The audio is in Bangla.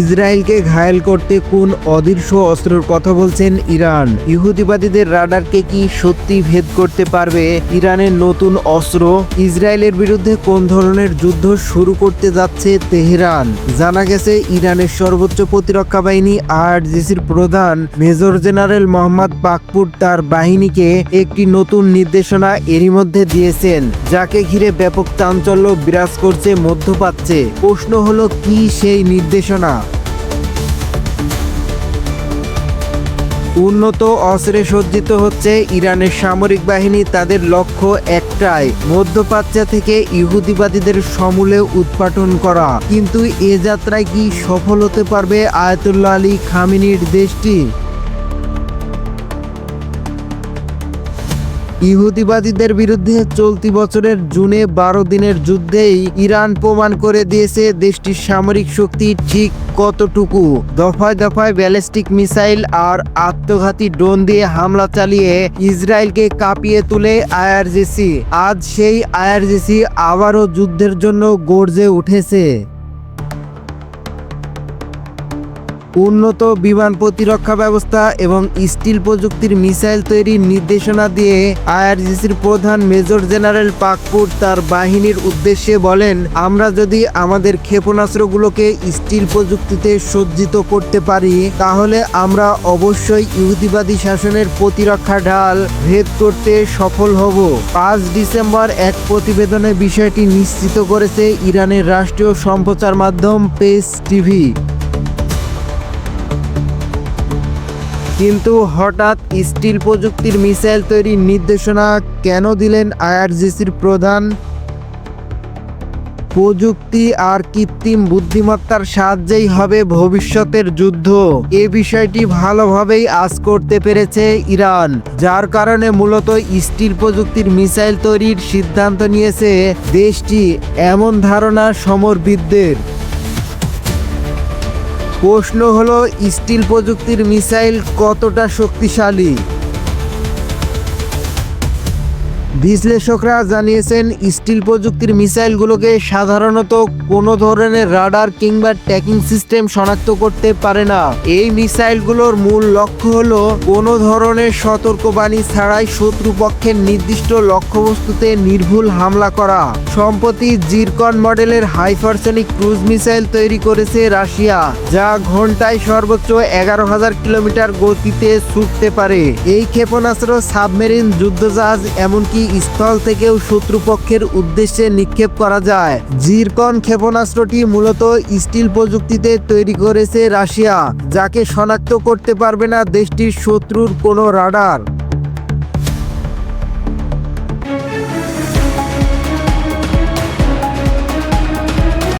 ইসরায়েলকে ঘায়েল করতে কোন অদৃশ্য অস্ত্রের কথা বলছেন ইরান? ইহুদিবাদীদের রাডারকে কি সত্যি ভেদ করতে পারবে ইরানের নতুন অস্ত্র? ইসরায়েলের বিরুদ্ধে কোন ধরনের যুদ্ধ শুরু করতে যাচ্ছে তেহরান? জানা গেছে, ইরানের সর্বোচ্চ প্রতিরক্ষা বাহিনী আরজিসির প্রধান মেজর জেনারেল মোহাম্মদ পাকপুর তার বাহিনীকে একটি নতুন নির্দেশনা এরই মধ্যে দিয়েছেন, যাকে ঘিরে ব্যাপক চাঞ্চল্য বিরাজ করছে মধ্যপ্রাচ্যে। প্রশ্ন হলো, কি সেই নির্দেশনা? উন্নত অস্ত্রে সজ্জিত হচ্ছে ইরানের সামরিক বাহিনী, তাদের লক্ষ্য একটাই, মধ্যপ্রাচ্য থেকে ইহুদিবাদীদের সমূলে উৎপাটন করা। কিন্তু এ যাত্রায় কি সফল হতে পারবে আয়াতুল্লাহ আলী খামিনির দেশটি? ইহুদিবাদীদের বিরুদ্ধে চলতি বছরের জুনে বারো দিনের যুদ্ধেই ইরান প্রমাণ করে দিয়েছে দেশটির সামরিক শক্তি ঠিক কতটুকু। দফায় দফায় ব্যালিস্টিক মিসাইল আর আত্মঘাতী ড্রোন দিয়ে হামলা চালিয়ে ইসরায়েলকে কাঁপিয়ে তুলে আইআরজিসি। আজ সেই আইআরজিসি আবারও যুদ্ধের জন্য গর্জে উঠেছে। উন্নত বিমান প্রতিরক্ষা ব্যবস্থা এবং স্টিল প্রযুক্তির মিসাইল তৈরির নির্দেশনা দিয়ে আইআরজিসির প্রধান মেজর জেনারেল পাকপুর তার বাহিনীর উদ্দেশ্যে বলেন, আমরা যদি আমাদের ক্ষেপণাস্ত্রগুলোকে স্টিল প্রযুক্তিতে সজ্জিত করতে পারি, তাহলে আমরা অবশ্যই ইহুদিবাদী শাসনের প্রতিরক্ষা ঢাল ভেদ করতে সফল হব। পাঁচ ডিসেম্বর এক প্রতিবেদনে বিষয়টি নিশ্চিত করেছে ইরানের রাষ্ট্রীয় সম্প্রচার মাধ্যম পেস টিভি। কিন্তু হঠাৎ স্টিল প্রযুক্তির মিসাইল তৈরির নির্দেশনা কেন দিলেন আইআরজিসির প্রধান? প্রযুক্তি আর কৃত্রিম বুদ্ধিমত্তার সাহায্যেই হবে ভবিষ্যতের যুদ্ধ। এ বিষয়টি ভালোভাবেই আজ করতে পেরেছে ইরান, যার কারণে মূলত স্টিল প্রযুক্তির মিসাইল তৈরির সিদ্ধান্ত নিয়েছে দেশটি, এমন ধারণা সমরবিদদের। প্রশ্ন হলো স্টিল প্রযুক্তির মিসাইল কতটা শক্তিশালী? বিশ্লেষকরা জানিয়েছেন, স্টিল প্রযুক্তির মিসাইলগুলোকে সাধারণত কোনো ধরনের রাডার কিংবা ট্র্যাকিং সিস্টেম শনাক্ত করতে পারে না। এই মিসাইলগুলোর মূল লক্ষ্য হল কোনো ধরনের সতর্কবাণী ছাড়াই শত্রুপক্ষের নির্দিষ্ট লক্ষ্যবস্তুতে নির্ভুল হামলা করা। সম্প্রতি জিরকন মডেলের হাইপারসনিক ক্রুজ মিসাইল তৈরি করেছে রাশিয়া, যা ঘন্টায় সর্বোচ্চ এগারো হাজার কিলোমিটার গতিতে ছুটতে পারে। এই ক্ষেপণাস্ত্র সাবমেরিন, যুদ্ধজাহাজ, এমনকি স্থল থেকেও শত্রুপক্ষের উদ্দেশ্যে নিক্ষেপ করা যায়। জিরকন ক্ষেপণাস্ত্রটি মূলত স্টিল প্রযুক্তিতে তৈরি করেছে রাশিয়া, যাকে শনাক্ত করতে পারবে না দেশটির শত্রুর কোনো রাডার।